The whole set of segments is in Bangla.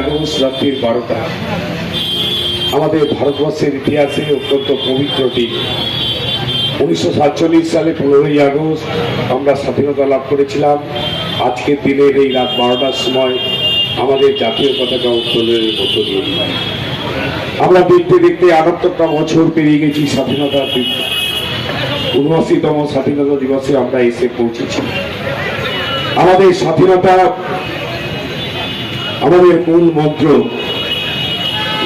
আগস্ট রাত্রির বারোটা আমাদের ভারতবর্ষের ইতিহাসে অত্যন্ত পবিত্র দিন। উনিশশো সাতচল্লিশ সালে পনেরোই আগস্ট আমরা স্বাধীনতা লাভ করেছিলাম। আজকের দিনের এই রাত বারোটার সময় আমাদের জাতীয় পতাকা উত্তোলনের মধ্য দিয়ে। আমরা দেখতে দেখতে আটাত্তরটা বছর পেরিয়ে গেছি স্বাধীনতার উনআশিতম স্বাধীনতা দিবসে আমরা এসে পৌঁছেছি। আমাদের স্বাধীনতা, আমাদের মূল মন্ত্র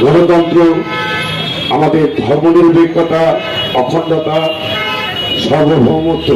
গণতন্ত্র আমাদের ধর্মনিরপেক্ষতা অখণ্ডতা সার্বভৌমত্ব।